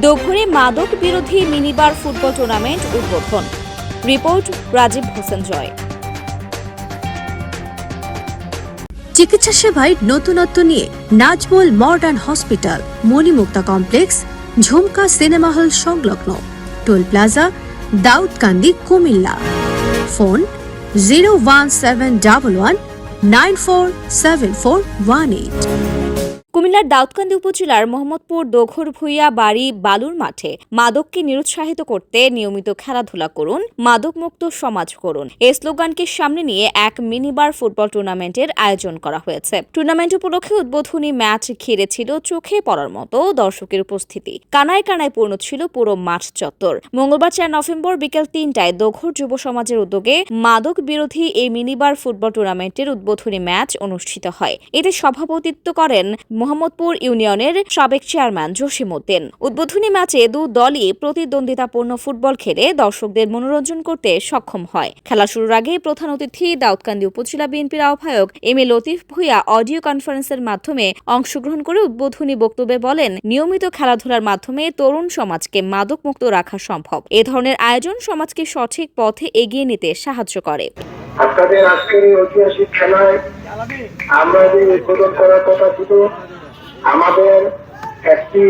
ডোঘরে মাদক বিরোধী minibar football tournament উদ্বোধন। রিপোর্ট রাজীব হোসেন জয় চিকিৎসা সেবায় নতুনত্ব নিয়ে Nazmul modern hospital, Monimukta complex, Jhumka cinema hall সংলগ্ন, toll plaza, Daudkandi, Cumilla. Phone zero one seven double one nine four seven four one eight. কুমিল্লার দাউদকান্দি উপজেলার মোহাম্মদপুর দোঘর ভুইয়া বাড়ি বালুর মাঠে মাদককে নিরুৎসাহিত করতে নিয়মিত খেলাধুলা করুন, মাদকমুক্ত সমাজ করুন এই স্লোগানকে সামনে নিয়ে এক মিনিবার ফুটবল টুর্নামেন্টের আয়োজন করা হয়েছে। টুর্নামেন্ট উপলক্ষে উদ্বোধনী ম্যাচ ঘিরে ছিল চোখে পড়ার মতো দর্শকের উপস্থিতি। কানায় কানায় পূর্ণ ছিল পুরো মাঠ চত্বর। মঙ্গলবার চার নভেম্বর বিকেল তিনটায় দোঘর যুব সমাজের উদ্যোগে মাদক বিরোধী এই মিনিবার ফুটবল টুর্নামেন্টের উদ্বোধনী ম্যাচ অনুষ্ঠিত হয়। এতে সভাপতিত্ব করেন মোহাম্মদপুর ইউনিয়নের সাবেক চেয়ারম্যান জসিম উদ্দিন। উদ্বোধনী ম্যাচে দু দলই প্রতিদ্বন্দ্বিতাপূর্ণ ফুটবল খেলে দর্শকদের মনোরঞ্জন করতে সক্ষম হয়। খেলা শুরুর আগে প্রধান অতিথি দাউদকান্দি উপজেলা বিএনপির আহ্বায়ক M A Latif Bhuiyan audio কনফারেন্সের মাধ্যমে অংশগ্রহণ করে উদ্বোধনী বক্তব্যে বলেন, নিয়মিত খেলাধুলার মাধ্যমে তরুণ সমাজকে মাদকমুক্ত রাখা সম্ভব। এ ধরনের আয়োজন সমাজকে সঠিক পথে এগিয়ে নিতে সাহায্য করে। আপনাদের আজকের ঐতিহাসিক খেলায় আমরা যে উদ্বোধন করার কথা ছিল আমাদের একটি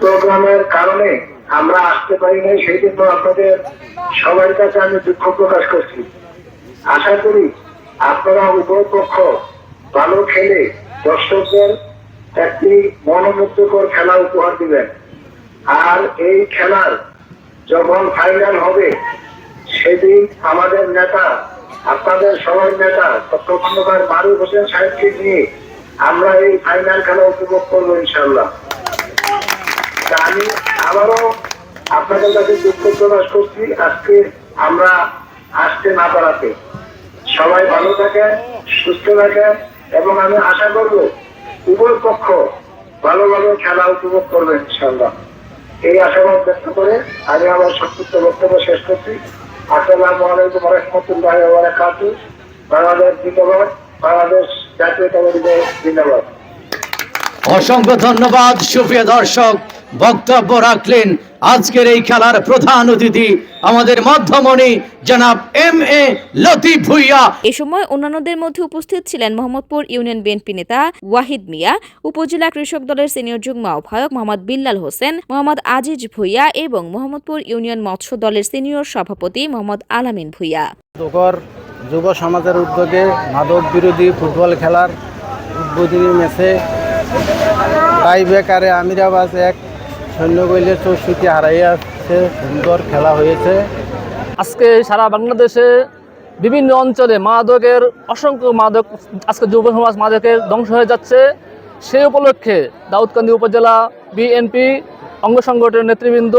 প্রোগ্রামের কারণে আমরা আসতে পারি নাই, সেই জন্য আপনাদের সবার কাছে আমি দুঃখ প্রকাশ করছি। আশা করি আপনারা উভয় পক্ষ ভালো খেলে দর্শকদের একটি মনোমুগ্ধকর খেলা উপহার দিবেন। আর এই খেলার যখন ফাইনাল হবে, সেদিন আমাদের নেতা, আপনাদের সবার নেতা খন্দকার মারুফ হোসেন সাহেবকে নিয়ে আমরা এই ফাইনাল খেলা উপভোগ করব ইনশাল্লাহ আমি আবারও আপনাদের কাছে দুঃখ প্রকাশ করছি, আজকে আমরা আসতে না পারাতে। সবাই ভালো থাকেন, সুস্থ থাকেন, এবং আমি আশা করব উভয় পক্ষ ভালোভাবে খেলা উপভোগ করবে ইনশাল্লাহ এই আশাবাদ ব্যক্ত করে আমি আমার সংক্ষিপ্ত বক্তব্য শেষ করছি। আসসালামু আলাইকুম রহমতুল্লাহ বাংলাদেশ জিন্দাবাদ। বাংলাদেশ জাতীয়তাবাদী জিন্দাবাদ। অসংখ্য ধন্যবাদ সুপ্রিয় দর্শক। বক্তব্য রাখলেন আজকের এই খেলার প্রধান অতিথি আমাদের মধ্যমণি জনাব এম এ লতিফ ভুইয়া। এ সময় অন্যান্যদের মধ্যে উপস্থিত ছিলেন মোহাম্মদপুর ইউনিয়ন বিএনপি নেতা ওয়াহিদ মিয়া উপজেলা কৃষক দলের সিনিয়র যুগ্ম আহ্বায়ক মোহাম্মদ বিল্লাল হোসেন মোহাম্মদ আজিজ ভুইয়া এবং মোহাম্মদপুর ইউনিয়ন মৎস্য দলের সিনিয়র সভাপতি মোহাম্মদ আলামিন ভুইয়া। যুব সমাজের উদ্যোগে মাদক বিরোধী ফুটবল খেলার উদ্বোধনী ম্যাচে টাই বেকারে আমিরাবাজ এক সৈন্যগৈলের চৌষট্টি হারাইয়াছে সুন্দর খেলা হয়েছে। আজকে সারা বাংলাদেশে বিভিন্ন অঞ্চলে মাদকের, অসংখ্য মাদক আজকে যুব সমাজ মাদকের ধ্বংস হয়ে যাচ্ছে। সেই উপলক্ষে দাউদকান্দি উপজেলা বিএনপি অঙ্গ সংগঠনের নেতৃবৃন্দ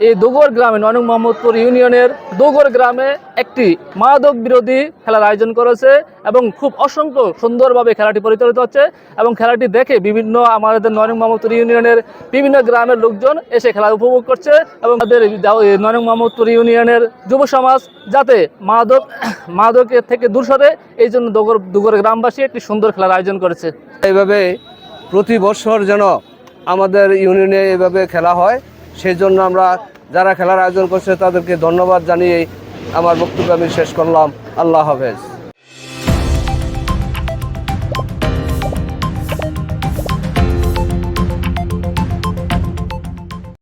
এই দোগর গ্রামে নয়নং মোহাম্মদপুর ইউনিয়নের দুগর গ্রামে একটি মাদক বিরোধী খেলার আয়োজন করেছে এবং খুব অসংখ্য সুন্দরভাবে খেলাটি পরিচালিত হচ্ছে এবং খেলাটি দেখে বিভিন্ন আমাদের নয়নং মোহাম্মদপুর ইউনিয়নের বিভিন্ন গ্রামের লোকজন এসে খেলা উপভোগ করছে এবং তাদের নয়নং মোহাম্মদপুর ইউনিয়নের যুব সমাজ যাতে মাদক, মাদকের থেকে দূর সরে, এই জন্য দোগর, দুগর গ্রামবাসী একটি সুন্দর খেলার আয়োজন করেছে। এইভাবে প্রতি বছর যেন আমাদের ইউনিয়নে এভাবে খেলা হয়। সেই জন্য আমরা যারা খেলার আয়োজন করছে তাদেরকে ধন্যবাদ জানিয়ে আমার বক্তব্য আমি শেষ করলাম। আল্লাহ হাফেজ।